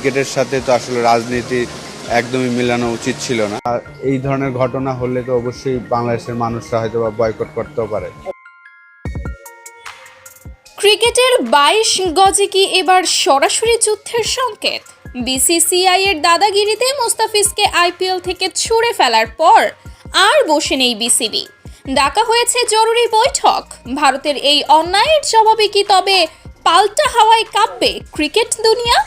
ক্রিকেটের সাথে তো আসলে রাজনীতি একদমই মেলানো উচিত ছিল না। আর এই ধরনের ঘটনা হলে তো অবশ্যই বাংলাদেশের মানুষরা হয়তো বা বয়কট করতেও পারে। ক্রিকেটের বাইশ গজে কি এবার সরাসরি যুদ্ধের সংকেত? বিসিসিআই এর দাদাগিরিতে মোস্তাফিজকে আইপিএল থেকে ছুড়ে ফেলার পর আর বসে নেই বিসিবি ডাকা হয়েছে জরুরি বৈঠক। ভারতের এই অন্যায়ের জবাবে কি তবে পাল্টা হাওয়ায় কাঁপবে ক্রিকেট দুনিয়া?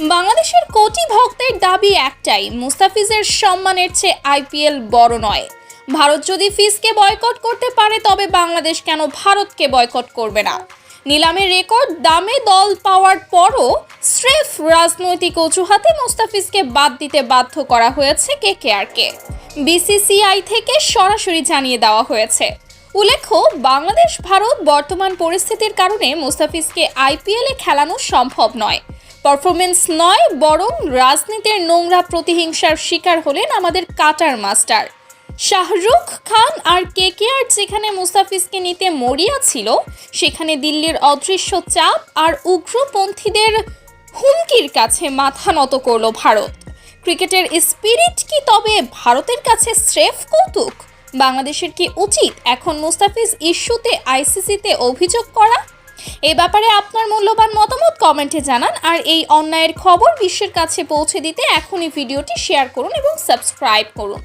বাংলাদেশের কোটি ভক্তের দাবি একটাই, মুস্তাফিজের সম্মানের চেয়ে আইপিএল বড় নয়। ভারত যদি ফিসকে বয়কট করতে পারে, তবে বাংলাদেশ কেন ভারতকে বয়কট করবে না? নিলামের রেকর্ড, দামে দল পাওয়ার পরও স্রেফ রাজনৈতিক অজুহাতে মুস্তাফিজকে বাদ দিতে বাধ্য করা হয়েছে কেকেআরকে। বিসিসিআই থেকে সরাসরি জানিয়ে দেওয়া হয়েছে। উল্লেখ্য বাংলাদেশ ভারত বর্তমান পরিস্থিতির কারণে মুস্তাফিজকে আইপিএলে খেলানো সম্ভব নয়। পারফরমেন্স নয়, বরং রাজনীতির নোংরা প্রতিহিংসার শিকার হলেন আমাদের কাটার মাস্টার। শাহরুখ খান আর কেকেআর যেখানে মুস্তাফিজকে নিতে মরিয়া ছিল, সেখানে দিল্লির অদৃশ্য চাপ আর উগ্রপন্থীদের হুমকির কাছে মাথা নত করল ভারত। ক্রিকেটের স্পিরিট কি তবে ভারতের কাছে স্রেফ কৌতুক? বাংলাদেশের কি উচিত এখন মুস্তাফিজ ইস্যুতে, আইসিসিতে অভিযোগ করা? এ ব্যাপারে আপনার মূল্যবান মতামত কমেন্টে জানান আর এই অন্যায়ের খবর বিশ্বের কাছে পৌঁছে দিতে এখনই ভিডিওটি শেয়ার করুন এবং সাবস্ক্রাইব করুন।